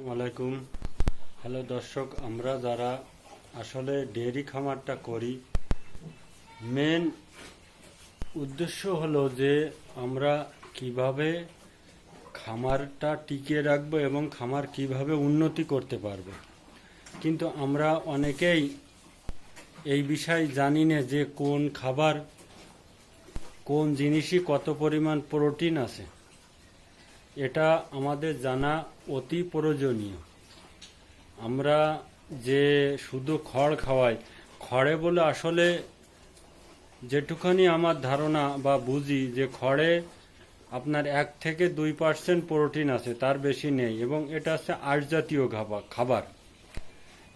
আসসালামু আলাইকুম। হ্যালো দর্শক, আমরা যারা আসলে ডেয়ারি খামারটা করি মেন উদ্দেশ্য হলো যে আমরা কীভাবে খামারটা টিকিয়ে রাখব এবং খামার কীভাবে উন্নতি করতে পারব। কিন্তু আমরা অনেকেই এই বিষয় জানি না যে কোন খাবার কোন জিনিসই কত পরিমাণ প্রোটিন আছে। এটা আমাদের জানা অতি প্রয়োজনীয়। আমরা যে শুধু খড় খাওয়াই, খড়ে বলে আসলে যেটুখানি আমার ধারণা বা বুঝি যে খড়ে আপনার এক থেকে দুই পার্সেন্ট প্রোটিন আছে, তার বেশি নেই এবং এটা হচ্ছে আঁশ জাতীয় খাবার।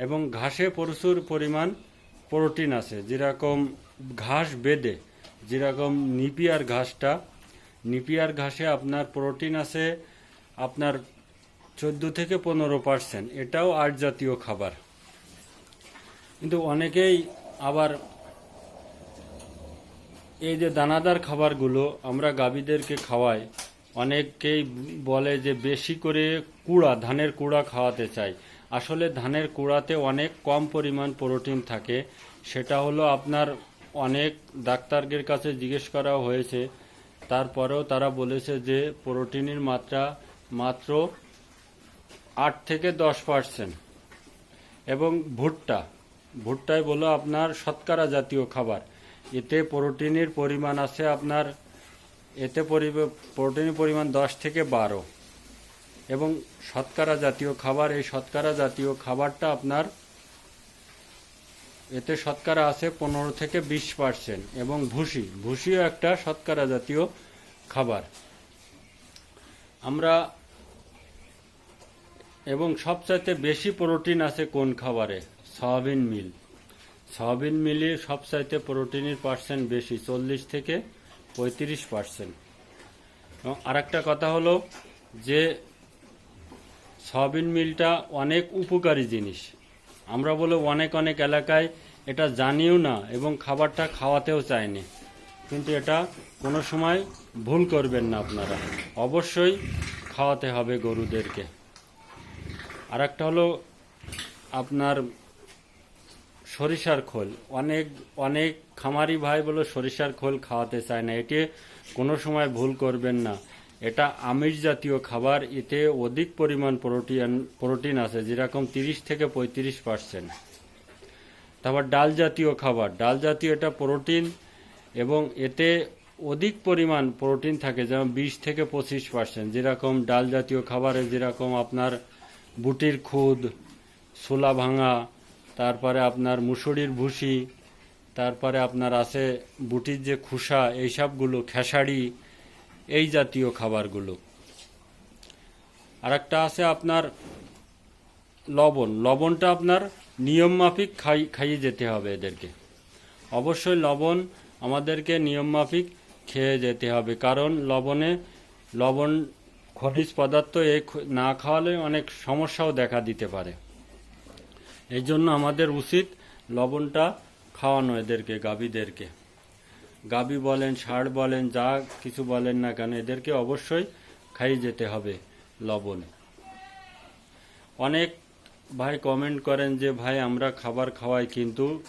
এবং ঘাসে প্রচুর পরিমাণ প্রোটিন আছে, যেরকম ঘাস বেদে, যেরকম নিপিয়ার ঘাসটা নিপিয়ার ঘাসে আপনার প্রোটিন আছে, আপনার চোদ্দ থেকে পনেরো পার্সেন্ট। এটাও আট জাতীয় খাবার। কিন্তু অনেকেই আবার এই যে দানাদার খাবারগুলো আমরা গাভীদেরকে খাওয়াই, অনেকেই বলে যে বেশি করে কুড়া, ধানের কুড়া খাওয়াতে চাই। আসলে ধানের কুড়াতে অনেক কম পরিমাণ প্রোটিন থাকে। সেটা হলো আপনার অনেক ডাক্তারদের কাছে জিজ্ঞেস করা হয়েছে তারপরেও তারা বলেছে যে প্রোটিনের মাত্রা মাত্র আট থেকে দশ পার্সেন্ট। এবং ভুট্টা ভুট্টায় বলো আপনার শতকরা জাতীয় খাবার। এতে প্রোটিনের পরিমাণ আছে আপনার, এতে প্রোটিনের পরিমাণ দশ থেকে বারো। এবং শতকরা জাতীয় খাবার, এই শতকরা জাতীয় খাবারটা আপনার এতে শতকরা আছে পনেরো থেকে বিশ পার্সেন্ট এবং ভুসি। ভুসিও একটা শতকরা জাতীয় খাবার। আমরা এবং সবচাইতে বেশি প্রোটিন আছে কোন খাবারে? সয়াবিন মিল। সয়াবিন মিলে সবচাইতে প্রোটিনের পার্সেন্ট বেশি, চল্লিশ থেকে পঁয়ত্রিশ পার্সেন্ট এবং আরেকটা কথা হলো যে সয়াবিন মিলটা অনেক উপকারী জিনিস। আমরা বলে অনেক অনেক এলাকায় এটা জানিও না এবং খাবারটা খাওয়াতেও চায়নি কিন্তু এটা কোনো সময় ভুল করবেন না আপনারা। অবশ্যই খাওয়াতে হবে গরুদেরকে। আর একটা হলো আপনার সরিষার খোল। অনেক অনেক খামারি ভাই বলে সরিষার খোল খাওয়াতে চায় না। এটি কোনো সময় ভুল করবেন না। এটা আমিষ জাতীয় খাবার, এতে অধিক পরিমাণ প্রোটিন প্রোটিন আছে, যেরকম তিরিশ থেকে পঁয়ত্রিশ পার্সেন্ট। তারপর ডাল জাতীয় খাবার, ডাল জাতীয় এটা প্রোটিন, এবং এতে অধিক পরিমাণ প্রোটিন থাকে, যেমন বিশ থেকে পঁচিশ পার্সেন্ট। যেরকম ডাল জাতীয় খাবারে যেরকম আপনার বুটির খুদ, ছোলা ভাঙা, তারপরে আপনার মুসুরির ভুসি, তারপরে আপনার আছে বুটির যে খুসা, এইসবগুলো খেসারি এই জাতীয় খাবারগুলো। আর একটা আছে আপনার লবণ। লবণটা আপনার নিয়ম মাফিক খাই, খাইয়ে যেতে হবে এদেরকে। অবশ্যই লবণ আমাদেরকে নিয়ম মাফিক খেয়ে যেতে হবে। কারণ লবণে লবণ খনিজ পদার্থ এ না খাওয়ালে অনেক সমস্যাও দেখা দিতে পারে। এই জন্য আমাদের উচিত লবণটা খাওয়ানো এদেরকে, গাভীদেরকে। গাভী বলেন, ষাঁড় বলেন, যা কিছু বলেন না কেন, এদেরকে অবশ্যই খাইয়ে যেতে হবে লবণ। অনেক ভাই কমেন্ট করেন যে, ভাই, আমরা খাবার খাওয়াই কিন্তু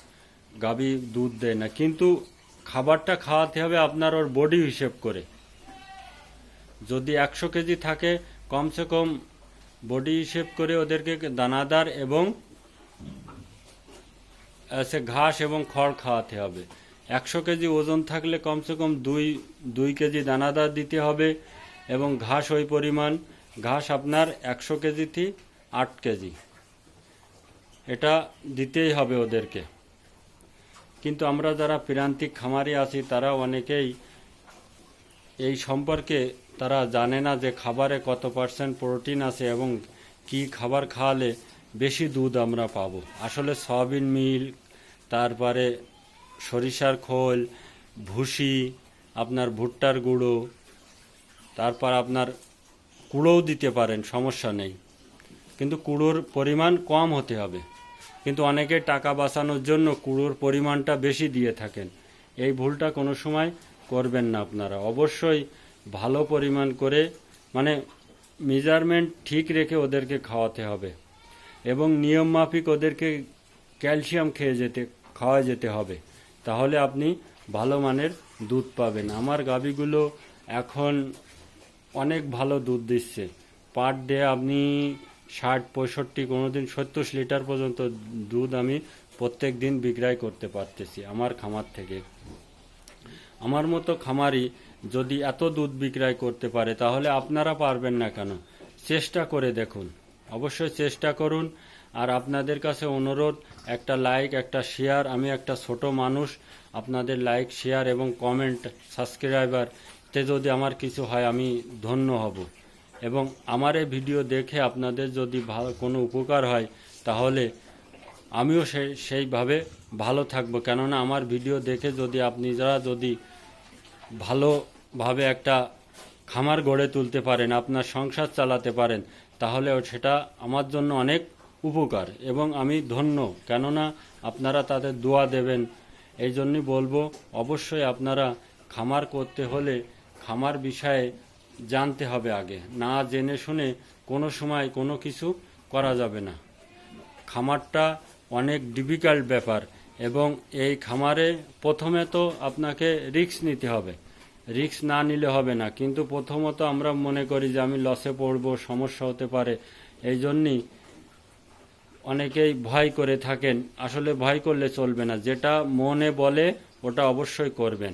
গাভী দুধ দেয় না। কিন্তু খাবারটা খাওয়াতে হবে আপনার ওর বডি হিসেব করে। যদি একশো কেজি থাকে, কমসে কম বডি হিসেব করে ওদেরকে দানাদার এবং ঘাস এবং খড় খাওয়াতে হবে। একশো কেজি ওজন থাকলে কমসে কম দুই দুই কেজি দানাদার দিতে হবে এবং ঘাস ওই পরিমাণ। ঘাস আপনার একশো কেজিতে আট কেজি। এটা দিতেই হবে ওদেরকে। কিন্তু আমরা যারা প্রান্তিক খামারি আছি, তারা অনেকেই এই সম্পর্কে তারা জানে না যে খাবারে কত পার্সেন্ট প্রোটিন আছে এবং কি খাবার খাওয়ালে বেশি দুধ আমরা পাবো। আসলে সয়াবিন মিল, তারপরে সরিষার খোল, ভুসি, আপনার ভুট্টার গুঁড়ো, তারপর আপনার কুড়োও দিতে পারেন, সমস্যা নেই। কিন্তু কুড়োর পরিমাণ কম হতে হবে। কিন্তু অনেকে টাকা বাঁচানোর জন্য কুড়োর পরিমাণটা বেশি দিয়ে থাকেন। এই ভুলটা কোনো সময় করবেন না আপনারা। অবশ্যই ভালো পরিমাণ করে মানে মেজারমেন্ট ঠিক রেখে ওদেরকে খাওয়াতে হবে। এবং নিয়ম মাফিক ওদেরকে ক্যালসিয়াম খেয়ে যেতে খাওয়া যেতে হবে। তাহলে আপনি ভালো মানের দুধ পাবেন। আমার গাভীগুলো এখন অনেক ভালো দুধ দিচ্ছে। পার ডে আপনি ষাট, পঁয়ষট্টি কোনো দিন সত্তর লিটার পর্যন্ত দুধ আমি প্রত্যেক দিন বিক্রয় করতে পারতেছি আমার খামার থেকে। আমার মতো খামারি যদি এত দুধ বিক্রয় করতে পারে, তাহলে আপনারা পারবেন না কেন? চেষ্টা করে দেখুন। অবশ্যই চেষ্টা করুন। আর আপনাদের কাছে অনুরোধ, একটা লাইক একটা শেয়ার আমি একটা ছোট মানুষ, আপনাদের লাইক শেয়ার এবং কমেন্ট সাবস্ক্রাইবার তে যদি আমার কিছু হয়, আমি ধন্য হব। এবং আমার এই ভিডিও দেখে আপনাদের যদি ভালো কোনো উপকার হয়, তাহলে আমিও সেই সেইভাবে ভালো থাকব। কেননা আমার ভিডিও দেখে যদি আপনি, যারা যদি ভালোভাবে একটা খামার গড়ে তুলতে পারেন, আপনার সংসার চালাতে পারেন তাহলে সেটা আমার জন্য অনেক উপকার এবং আমি ধন্য, কেননা আপনারা তাদের দোয়া দেবেন। এই জন্যই বলব, অবশ্যই আপনারা খামার করতে হলে খামার বিষয়ে জানতে হবে আগে। না জেনে শুনে কোনো সময় কোনো কিছু করা যাবে না। খামারটা অনেক ডিফিকাল্ট ব্যাপার এবং এই খামারে প্রথমে তো আপনাকে রিস্ক নিতে হবে। রিক্স না নিলে হবে না, কিন্তু প্রথমত আমরা মনে করি যে আমি লসে পড়ব, সমস্যা হতে পারে। এই জন্যই অনেকেই ভয় করে থাকেন, আসলে ভয় করলে চলবে না। যেটা মনে বলে, ওটা অবশ্যই করবেন।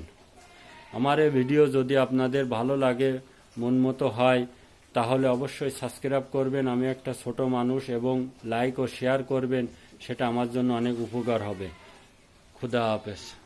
আমার এই ভিডিও যদি আপনাদের ভালো লাগে, মন মতো হয়, তাহলে অবশ্যই সাবস্ক্রাইব করবেন। আমি একটা ছোট মানুষ এবং লাইক ও শেয়ার করবেন, সেটা আমার জন্য অনেক উপকার হবে। খুদা হাফেজ।